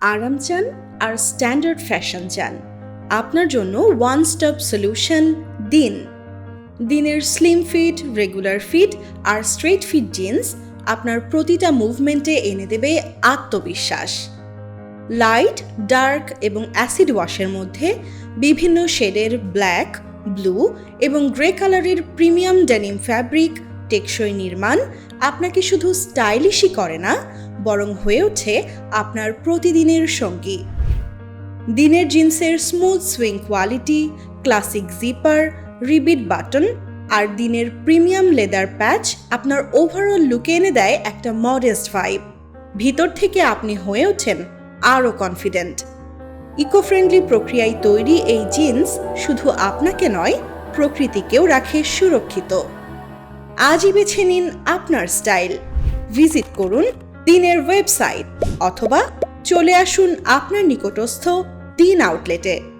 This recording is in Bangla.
আরাম চান আর স্ট্যান্ডার্ড ফ্যাশন চান। আপনার জন্য ওয়ান স্টপ সলিউশন দিন। দিনের স্লিম ফিট রেগুলার ফিট আর স্ট্রেট ফিট জিন্স আপনার প্রতিটা মুভমেন্টে এনে দেবে আত্মবিশ্বাস। লাইট ডার্ক এবং অ্যাসিড ওয়াশের মধ্যে বিভিন্ন শেডের ব্ল্যাক ব্লু এবং গ্রে কালারের প্রিমিয়াম ডেনিম ফ্যাব্রিক টেকসই নির্মাণ আপনাকে শুধু স্টাইলিশই করে না বরং হয়ে ওঠে আপনার প্রতিদিনের সঙ্গী। দিনের জিন্সের smooth swing quality classic zipper rivet button আর দিনের প্রিমিয়াম লেদার প্যাচ আপনার ওভারঅল লুকে এনে দেয় একটা মডেস্ট ভাইব ভিতর থেকে আপনি হয়ে ওঠেন আরও কনফিডেন্ট ইকো ফ্রেন্ডলি প্রক্রিয়ায় তৈরি এই জিন্স শুধু আপনাকে নয়, প্রকৃতিকেও রাখে সুরক্ষিত। আজই বেছে নিন আপনার স্টাইল ভিজিট করুন দিনের ওয়েবসাইট অথবা চলে আসুন আপনার নিকটস্থ দিন আউটলেটে।